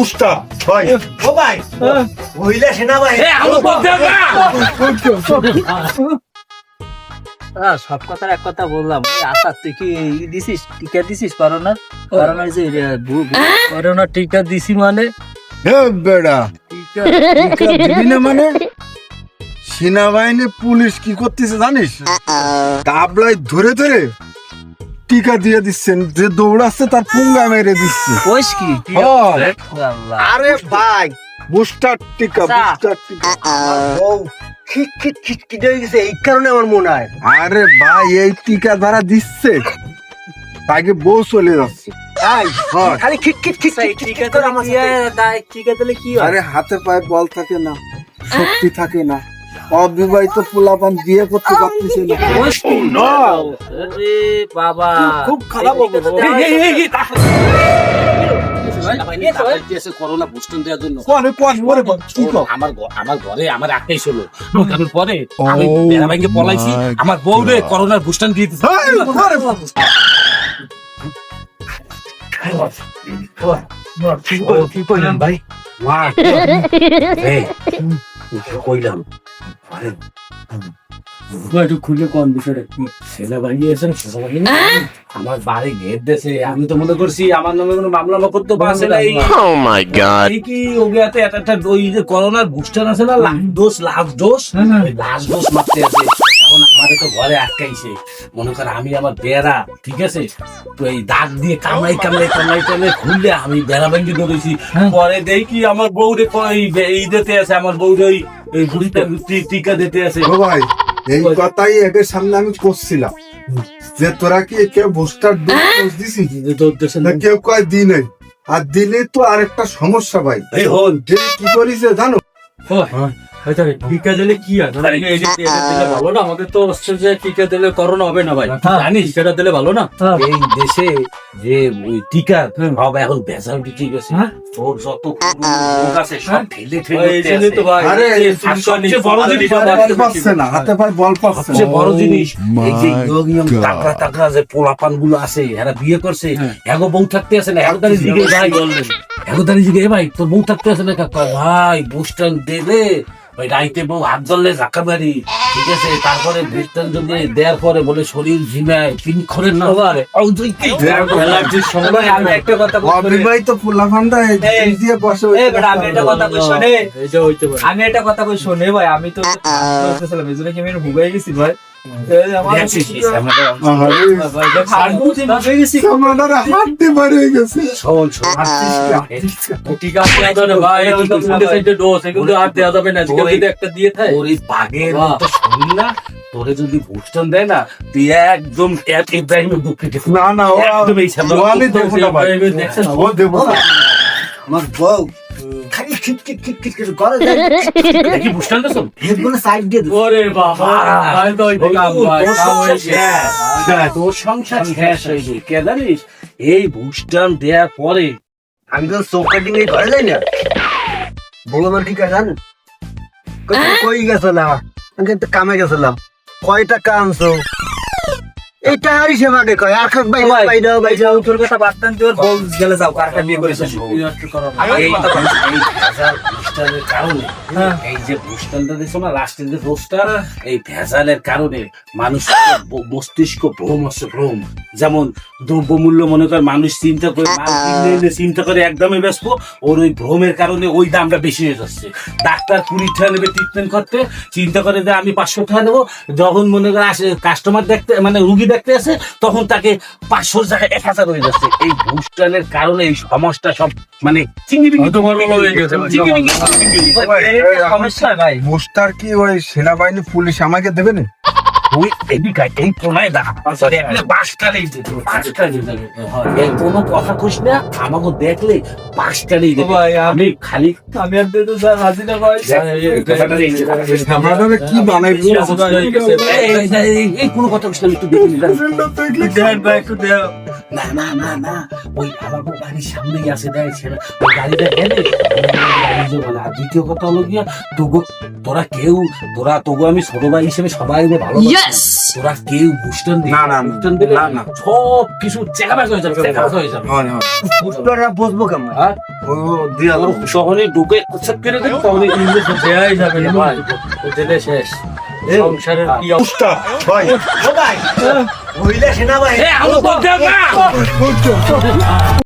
পুষ্টা ভাই। ও ভাই মহিলা সেনাবাহিনী। আহ, সব কথার এক কথা বললাম। আশা তুই কি দিছিস? টিকা দিছিস করোনা করোনার যে করোনা টিকা দিছি মানে? বেড়া টিকা টিকা দিবি না মানে? সেনাবাহিনী পুলিশ কি করতেছে জানিস? কাবলায় ধরে ধরে টিকা দিয়ে দিচ্ছেন যে দৌড়াচ্ছে তার পুঙ্গা মেরে দিচ্ছে। কইস কি? হয়। আরে ভাই বুস্টার টিকা আচ্ছা। বুস্টার টিকা। ও খিট খিট খিট খিট হয়ে গেছে এই কারণে আমার মনে হয় আরে ভাই এই টিকা যারা দিচ্ছে তাকে বউ চলে যাচ্ছে। খালি টিকা দিলে কি টিকা আরে হাতে পায়ে বল থাকে না শক্তি থাকে না। অবিবাহিত পোলাপান বিয়ে করতে পারতেছে না। বাবা। খুব খারাপ করোনা দেওয়ার জন্য। আমার ঘ- আমার ঘরে আমার আটটাই ছিল। পরে আমি পলাইছি আমার বউ রে করোনার দিয়ে ভাই? এই কইলাম আরে একটু খুলে কম বিষয়টা। কি এসেন সেনাবাহিনী আমার বাড়ি ঘের দেশে। আমি তো মনে করছি আমার নামে কোনো মামলা মা করতে পারছে না। এই Oh my কি ওগিয়াতে একটা একটা ওই যে করোনার বুস্টার আছে না? লাভ দোষ লাস্ট দোষ? লাস্ট দোষ মারতে আছে। এখন আমাদের তো ঘরে আটকাইছে। মনে কর আমি আমার বেড়া ঠিক আছে? তো এই দাগ দিয়ে কামড়াই কামড়াই কামড়াই কামড়াই খুললে আমি বেড়া ভেঙে ধরেছি। পরে দেখি আমার বউ রে এই দিতে আছে আমার বউ রে ওই- টিকা দিতে আছে। ভাই এই কথাই এদের সামনে আমি করছিলাম। যে তোরা কি কেউ বুস্টার ডোজ দিছিস? কেউ কয় দি নাই। আর দিলে তো আরেকটা সমস্যা ভাই। কি করিস জানো? টিকা দিলে কি হয়? এই যে দিলে ভালো না? আমাদের তো অস্ট্রেলিয়া টিকা দিলে করোনা হবে না ভাই। জানিস? টিকাটা দিলে ভালো না? এই দেশে যে ওই টিকা সব এখন ভেজাল বিক্রি গেছে হ্যাঁ। তোর যত আছে সব জন্যই আছে। তো ভাই আরে, সবচেয়ে বড় জিনিস পাচ্ছে না হাতে পায়ে বল পাচ্ছে সবচেয়ে বড় জিনিস এই যে ইয়ং যে পোলাপানগুলো আছে এরা বিয়ে করছে এগো বউ থাকতে আছে না এগোদারি জিগে ভাই। বললেন। তোর বউ থাকতে আছে না কাকা? ভাই বুস্টান দেবে ওই রাইতে বউ হাত ধরলে ঝাঁকা মারি ঠিক আছে? তারপরে বুস্টান যদি দেওয়ার পরে বলে শরীর ঝিমায় তিন খরের না। আমি একটা কথা কই শোনে। ভাই আমি তো এই জন্য কি আমি ভুগাই গেছি ভাই? একটা দিয়ে থাকে তোর এই যদি বুস্টন দেয় না তুই একদম এক ইব্রাহিমের না না ও একদম এই সামনে ও দেবো না ভাই। ও দেবো আমার বউ খালি খিট খিট খিট খিট করে ঘরে দেখি বুস্টন দেছ? হেডগুলো সাইড দিয়ে দিও ওরে বাবা ভাই তো ওইটা কাম ভাই কাম হয়ে তোর সংসার শেষ। হয়ে গেছে কে জানিস? এই বুস্টন দেওয়ার পরে আমি তো চৌকা ডিঙে ঘরে যাই না বউ আমার কি কাজ কই তুমি কই গেছিলাম আমি কিন্তু কামে গেছিলাম। কয় টাকা আনছো কয়। আর কাক ভাই। ভাই দাও ভাই দাও তোর কথা বাদ তোর বউ গেলে যাও কারটা বিয়ে করেছিস? এই এই ভেজাল বুস্টারের কারণে এই যে বুস্টারটা দেখছ না লাস্টের যে রোস্টার এই ভেজালের কারণে মানুষ মস্তিষ্ক ভ্রম হচ্ছে ভ্রম। যেমন দ্রব্যমূল্য মনে কর মানুষ চিন্তা করে মাল চিন্তা করে একদমই ব্যস্ত ওর ওই ভ্রমের কারণে ওই দামটা বেশি হয়ে যাচ্ছে। ডাক্তার কুড়ি টাকা নেবে ট্রিটমেন্ট করতে চিন্তা করে যে আমি পাঁচশো টাকা নেব যখন মনে করে আসে কাস্টমার দেখতে মানে রুগী দেখতে আসে তখন তাকে পাঁচশোর জায়গায় এক হাজার হয়ে যাচ্ছে। এই ঘুষটানের কারণে এই সমস্যা সব মানে সমস্যা ভাই। বুস্টার কি ওই সেনাবাহিনী পুলিশ আমাকে দেবে না? ওই এদিকে এই প্রণয় দা দেখলে পাঁচটালেই দিতে পাঁচটালেই দিতে এই কোনো কথা কইস না আমাকে দেখলে ভাই আমি খালি আমি আর স্যার না ভাই। কি বানাই? এই, এই, এই, এই কোনো কথা কইস না একটু দেখে নিলাম। ভাই একটু দেও না না না না ওই আমার বাড়ির সামনেই আছে দেয় সেটা ওই গাড়িটা দ্বিতীয় কথা হলো গিয়া তোগো তোরা কেউ তোরা তবু আমি ছোট ভাই হিসেবে সবাই ভালো তোরা কেউ বুস্টান দিবি না, না, না। বুস্টান না, না। সব কিছু চেকাবাজ হয়ে যাবে চেকাবাজ হয়ে যাবে। হয়, হয়। বুস্টাররা বসবো কেমন? হ্যাঁ? ও দিয়া শহরে ঢুকে সব করে দেবে তখন ইংলিশ দেয়াই যাবে না। ভাই দিলে শেষ। সংসারের কি অবস্থা? ভাই। ও ভাই